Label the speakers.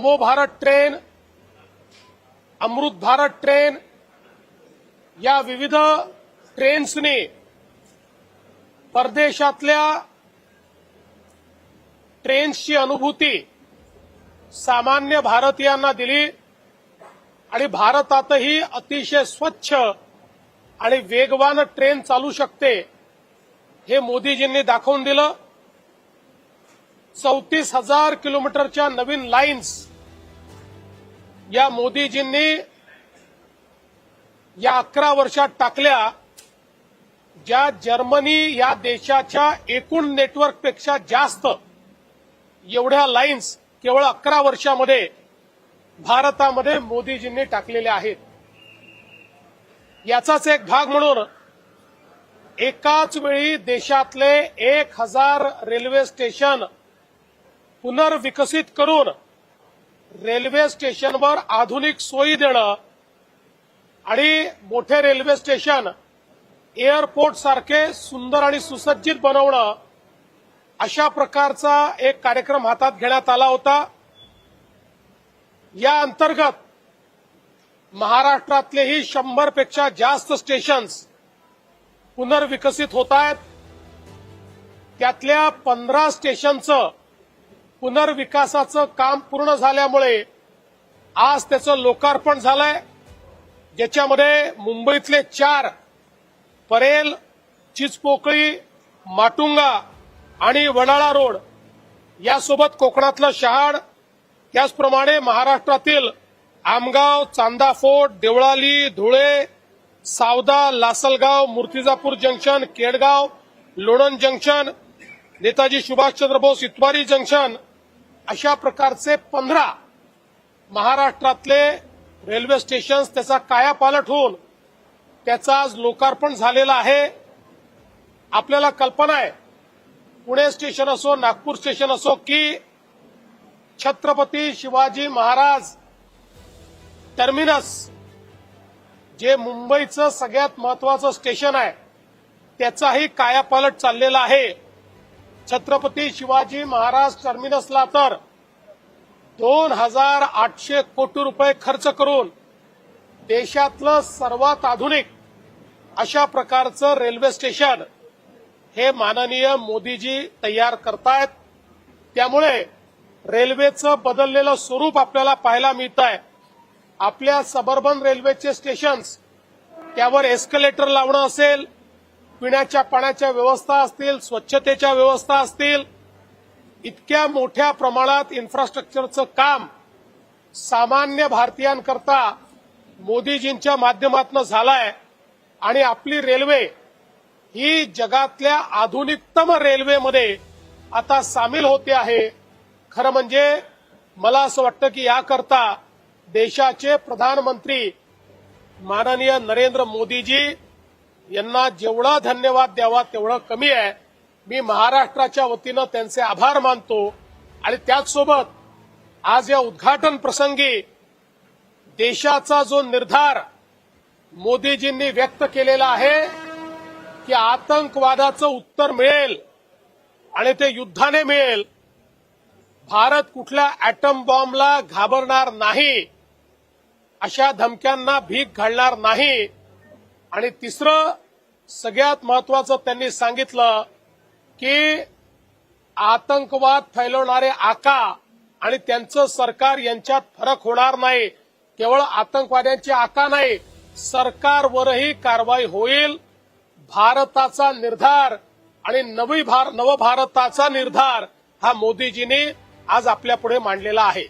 Speaker 1: नमो Bharat train Amrit Bharat train या विविध ट्रेन्सनी परदेशातल्या ट्रेन्सची अनुभूती सामान्य भारतीयांना दिली आणि भारतातही अतिशय स्वच्छ आणि वेगवान ट्रेन चालू शकते हे मोदीजींनी दाखवून दिलं. चौतीस हजार किलोमीटरच्या नवीन लाईन्स या मोदीजींनी या अकरा वर्षात टाकल्या ज्या जर्मनी या देशाच्या एकूण नेटवर्कपेक्षा जास्त एवढ्या लाईन्स केवळ अकरा वर्षामध्ये भारतामध्ये मोदीजींनी टाकलेल्या आहेत. याचाच एक भाग म्हणून एकाच वेळी देशातले एक हजार रेल्वे स्टेशन पुनर्विकसित करून रेल्वे स्टेशनवर आधुनिक सोयी देणं आणि मोठे रेल्वे स्टेशन एअरपोर्ट सारखे सुंदर आणि सुसज्जित बनवणं अशा प्रकारचा एक कार्यक्रम हातात घेण्यात आला होता. या अंतर्गत महाराष्ट्रातलेही शंभरपेक्षा जास्त स्टेशन्स पुनर्विकसित होत आहेत. त्यातल्या पंधरा स्टेशनचं पुनर्विकासाचं काम पूर्ण झाल्यामुळे आज त्याचं लोकार्पण झालंय. ज्याच्यामध्ये मुंबईतले चार परेल चिचपोकळी माटुंगा आणि वडाळा रोड यासोबत कोकणातलं शहाड त्याचप्रमाणे महाराष्ट्रातील Amgaon Chanda fort Deolali Dhule Savda Lasalgaon Murtijapur junction Kedgaon Lonand junction Netaji Subhashchandra Bose Itwari junction अशा प्रकारचे पंधरा महाराष्ट्रातले रेल्वे स्टेशन्स त्याचा कायापालट होऊन त्याचं आज लोकार्पण झालेलं आहे. आपल्याला कल्पना आहे पुणे स्टेशन असो नागपूर स्टेशन असो की छत्रपती शिवाजी महाराज टर्मिनस जे मुंबईचं सगळ्यात महत्वाचं स्टेशन आहे त्याचाही कायापालट चाललेला आहे. छत्रपती शिवाजी महाराज टर्मिनसला तर दोन हजार आठशे कोटी रुपये खर्च करून देशातलं सर्वात आधुनिक अशा प्रकारचं रेल्वे स्टेशन हे माननीय मोदीजी तयार करतायत. त्यामुळे रेल्वेचं बदललेलं स्वरूप आपल्याला पाहायला मिळत आहे आपल्या सबर्बन रेल्वेचे स्टेशन्स त्यावर एस्कलेटर लावणं असेल पिण्याच्या पाण्याच्या व्यवस्था असतील स्वच्छतेच्या व्यवस्था असतील इतक्या मोठ्या प्रमाणात इन्फ्रास्ट्रक्चरचं काम सामान्य भारतीयांकरता मोदीजींच्या माध्यमातून झालंय आणि आपली रेल्वे ही जगातल्या आधुनिकतम रेल्वेमध्ये आता सामील होते आहे. खरं म्हणजे मला असं वाटतं की याकरता देशाचे प्रधानमंत्री माननीय नरेंद्र मोदीजी यांना जेवढा धन्यवाद द्यावा तेवढं कमी आहे. मी महाराष्ट्राच्या वतीनं त्यांचे आभार मानतो. आणि त्याचसोबत आज या उद्घाटन प्रसंगी देशाचा जो निर्धार मोदीजींनी व्यक्त केलेला आहे की आतंकवादाचं उत्तर मिळेल आणि ते युद्धाने मिळेल भारत कुठल्या अॅटम बॉम्बला घाबरणार नाही अशा धमक्यांना भीक घालणार नाही आणि तिसरं सगळ्यात महत्वाचं त्यांनी सांगितलं की आतंकवाद फैलवणारे आका आणि त्यांचं सरकार यांच्यात फरक होणार नाही. केवळ आतंकवाद्यांची आका नाही सरकारवरही कारवाई होईल. भारताचा निर्धार आणि नवी भार नवभारताचा निर्धार हा मोदीजींनी आज आपल्यापुढे मांडलेला आहे.